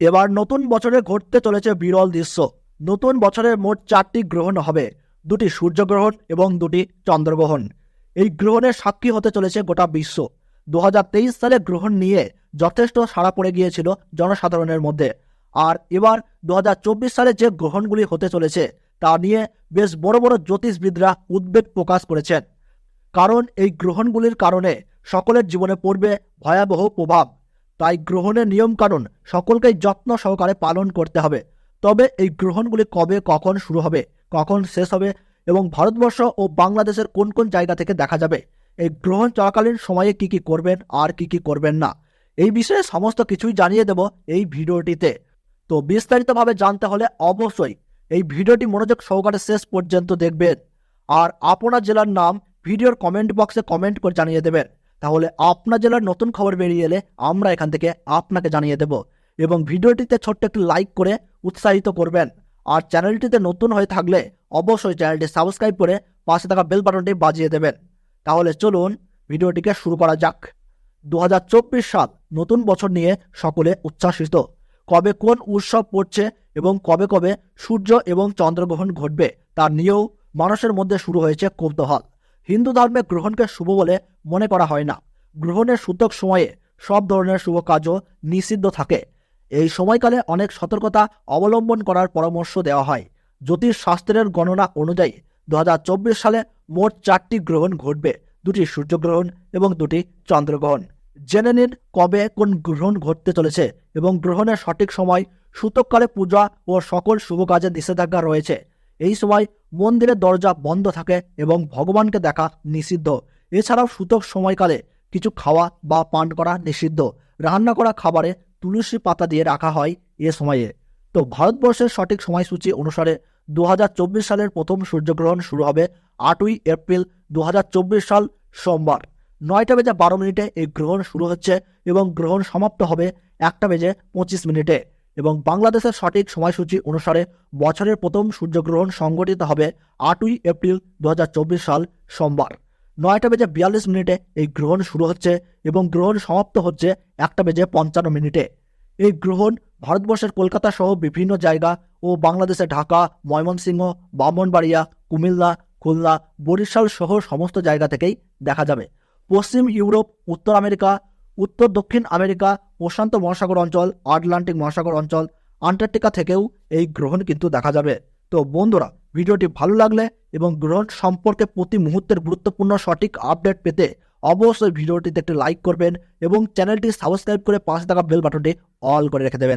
এবার নতুন বছরে ঘটতে চলেছে বিরল দৃশ্য। নতুন বছরে মোট চারটি গ্রহণ হবে, দুটি সূর্যগ্রহণ এবং দুটি চন্দ্রগ্রহণ। এই গ্রহণের সাক্ষী হতে চলেছে গোটা বিশ্ব। দু হাজার তেইশ সালে গ্রহণ নিয়ে যথেষ্ট সাড়া পড়ে গিয়েছিল জনসাধারণের মধ্যে। আর এবার দু হাজার চব্বিশ সালে যে গ্রহণগুলি হতে চলেছে, তা নিয়ে বেশ বড় বড় জ্যোতিষবিদরা উদ্বেগ প্রকাশ করেছেন। কারণ এই গ্রহণগুলির কারণে সকলের জীবনে পড়বে ভয়াবহ প্রভাব। তাই গ্রহণের নিয়মকানুন সকলকেই যত্ন সহকারে পালন করতে হবে। তবে এই গ্রহণগুলি কবে, কখন শুরু হবে, কখন শেষ হবে এবং ভারতবর্ষ ও বাংলাদেশের কোন কোন জায়গা থেকে দেখা যাবে, এই গ্রহণ চলাকালীন সময়ে কি কি করবেন আর কি কি করবেন না, এই বিষয়ে সমস্ত কিছুই জানিয়ে দেব এই ভিডিওটিতে। তো বিস্তারিতভাবে জানতে হলে অবশ্যই এই ভিডিওটি মনোযোগ সহকারে শেষ পর্যন্ত দেখবেন। আর আপনার জেলার নাম ভিডিওর কমেন্ট বক্সে কমেন্ট করে জানিয়ে দেবেন। তাহলে আপনার জেলার নতুন খবর বেরিয়ে এলে আমরা এখান থেকে আপনাকে জানিয়ে দেব। এবং ভিডিওটিতে ছোট্ট একটি লাইক করে উৎসাহিত করবেন। আর চ্যানেলটিতে নতুন হয়ে থাকলে অবশ্যই চ্যানেলটি সাবস্ক্রাইব করে পাশে থাকা বেল বাটনটি বাজিয়ে দেবেন। তাহলে চলুন ভিডিওটিকে শুরু করা যাক। দু হাজার চব্বিশ সাল নতুন বছর নিয়ে সকলে উচ্ছ্বাসিত। কবে কোন উৎসব পড়ছে এবং কবে কবে সূর্য এবং চন্দ্রগ্রহণ ঘটবে তা নিয়েও মানুষের মধ্যে শুরু হয়েছে কৌতূহল। হিন্দু ধর্মে গ্রহণকে শুভ বলে মনে করা হয় না। গ্রহণের সূতক সময়ে সব ধরনের শুভ কাজও নিষিদ্ধ থাকে। এই সময়কালে অনেক সতর্কতা অবলম্বন করার পরামর্শ দেওয়া হয়। জ্যোতিষ শাস্ত্রের গণনা অনুযায়ী দু হাজার চব্বিশ সালে মোট চারটি গ্রহণ ঘটবে, দুটি সূর্যগ্রহণ এবং দুটি চন্দ্রগ্রহণ। জেনে নিন কবে কোন গ্রহণ ঘটতে চলেছে এবং গ্রহণের সঠিক সময়, সূতককালে পূজা ও সকল শুভ কাজে নিষেধাজ্ঞা রয়েছে। এই সময় মন্দিরের দরজা বন্ধ থাকে এবং ভগবানকে দেখা নিষিদ্ধ। এছাড়াও সূতক সময়কালে কিছু খাওয়া বা পান করা নিষিদ্ধ। রান্না করা খাবারে তুলসী পাতা দিয়ে রাখা হয় এ সময়ে। তো ভারতবর্ষের সঠিক সময়সূচি অনুসারে দু হাজার চব্বিশ সালের প্রথম সূর্যগ্রহণ শুরু হবে আটই এপ্রিল দু হাজার চব্বিশ সাল সোমবার। নয়টা বেজে বারো মিনিটে এই গ্রহণ শুরু হচ্ছে এবং গ্রহণ সমাপ্ত হবে একটা বেজে পঁচিশ মিনিটে। এবং বাংলাদেশের সঠিক সময়সূচি অনুসারে বছরের প্রথম সূর্যগ্রহণ সংগঠিত হবে আটই এপ্রিল দু হাজার চব্বিশ সাল সোমবার। নয়টা বেজে বিয়াল্লিশ মিনিটে এই গ্রহণ শুরু হচ্ছে এবং গ্রহণ সমাপ্ত হচ্ছে একটা বেজে পঞ্চান্ন মিনিটে। এই গ্রহণ ভারতবর্ষের কলকাতা সহ বিভিন্ন জায়গা ও বাংলাদেশে ঢাকা, ময়মনসিংহ, ব্রাহ্মণবাড়িয়া, কুমিল্লা, খুলনা, বরিশাল সহ সমস্ত জায়গা থেকেই দেখা যাবে। পশ্চিম ইউরোপ, উত্তর আমেরিকা উত্তর, দক্ষিণ আমেরিকা প্রশান্ত মহাসাগর অঞ্চল, আটলান্টিক মহাসাগর অঞ্চল, আন্টার্কটিকা থেকেও এই গ্রহণ কিন্তু দেখা যাবে। তো বন্ধুরা, ভিডিওটি ভালো লাগলে এবং গ্রহণ সম্পর্কে প্রতি মুহূর্তের গুরুত্বপূর্ণ সঠিক আপডেট পেতে অবশ্যই ভিডিওটিতে একটি লাইক করবেন এবং চ্যানেলটি সাবস্ক্রাইব করে পাশে থাকা বেল বাটনটি অল করে রেখে দেবেন।